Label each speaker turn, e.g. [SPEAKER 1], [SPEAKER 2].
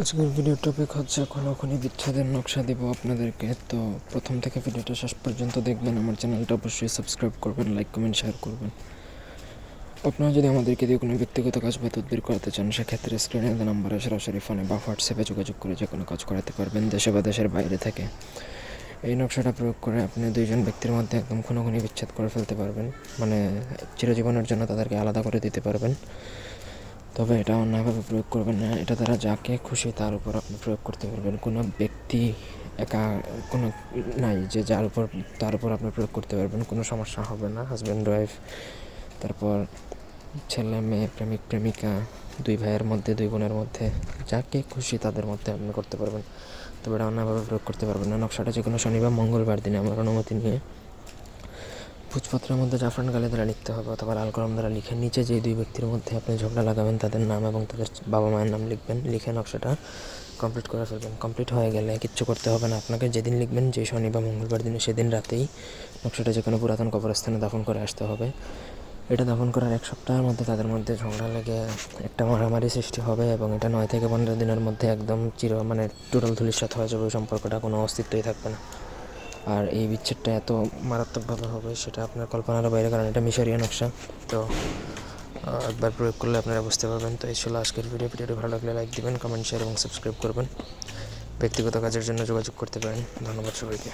[SPEAKER 1] আজকের video topic হচ্ছে খনি বিচ্ছেদের নকশা দিব আপনাদেরকে। তো প্রথম থেকে ভিডিওটা শেষ পর্যন্ত দেখবেন। আমার চ্যানেলটা অবশ্যই সাবস্ক্রাইব করবেন লাইক কমেন্ট শেয়ার করবেন। আপনারা যদি আমাদেরকে দিয়ে কোনো ব্যক্তিগত কাজ বা তদবির করাতে চান, সেক্ষেত্রে স্ক্রিনে নাম্বারে সরাসরি ফোনে বা হোয়াটসঅ্যাপে যোগাযোগ করে যে কোনো কাজ করাতে পারবেন দেশে বা দেশের বাইরে থেকে। এই নকশাটা প্রয়োগ করে আপনি দুইজন ব্যক্তির মধ্যে একদম খুনোখুনি বিচ্ছেদ করে ফেলতে পারবেন। মানে চিরজীবনের জন্য তাদেরকে আলাদা করে দিতে পারবেন। তবে এটা অন্যায়ভাবে প্রয়োগ করবেন না। এটা তারা যাকে খুশি তার উপর আপনি প্রয়োগ করতে পারবেন। কোনো ব্যক্তি একা, কোনো নাই যে যার উপর, তার উপর আপনি প্রয়োগ করতে পারবেন। কোনো সমস্যা হবে না। হাজব্যান্ড ওয়াইফ তারপর ছেলে, মেয়ে, প্রেমিক, প্রেমিকা, দুই ভাইয়ের মধ্যে, দুই বোনের মধ্যে, যাকে খুশি তাদের মধ্যে আপনি করতে পারবেন। তবে এটা অন্যভাবে প্রয়োগ করতে পারবেন না। নকশাটা যে কোনো শনিবার মঙ্গলবার দিনে আমার অনুমতি নিয়ে ভোজপত্রের মধ্যে জাফরান গালি দ্বারা লিখতে হবে অথবা লাল কলম দ্বারা লিখে নিচে যে দুই ব্যক্তির মধ্যে আপনি ঝগড়া লাগাবেন তাদের নাম এবং তাদের বাবা মায়ের নাম লিখবেন, লিখে নকশাটা কমপ্লিট করে ফেলবেন। কমপ্লিট হয়ে গেলে কিচ্ছু করতে হবে না। আপনাকে যেদিন লিখবেন, যে শনি বা মঙ্গলবার দিনে সেদিন রাতেই নকশাটা যে কোনো পুরাতন কবরস্থানে দাফন করে আসতে হবে। এটা দাফন করার এক সপ্তাহের মধ্যে তাদের মধ্যে ঝগড়া লেগে একটা মারামারি সৃষ্টি হবে এবং এটা নয় থেকে পনেরো দিনের মধ্যে একদম চির মানে টোটাল ধুলিস্বাত হয়ে যাবে। সম্পর্কটা কোনো অস্তিত্বই থাকবে না। আর এই বিচ্ছেদটা এত মারাত্মকভাবে হবে সেটা আপনার কল্পনার বাইরে, কারণ এটা মিশরীয় নকশা। তো একবার প্রয়োগ করলে আপনারা বুঝতে পারবেন। তো এই ছিল আজকের ভিডিও ভিডিওটি ভালো লাগলে লাইক দেবেন কমেন্ট শেয়ার এবং সাবস্ক্রাইব করবেন। ব্যক্তিগত কাজের জন্য যোগাযোগ করতে পারেন। ধন্যবাদ সবাইকে।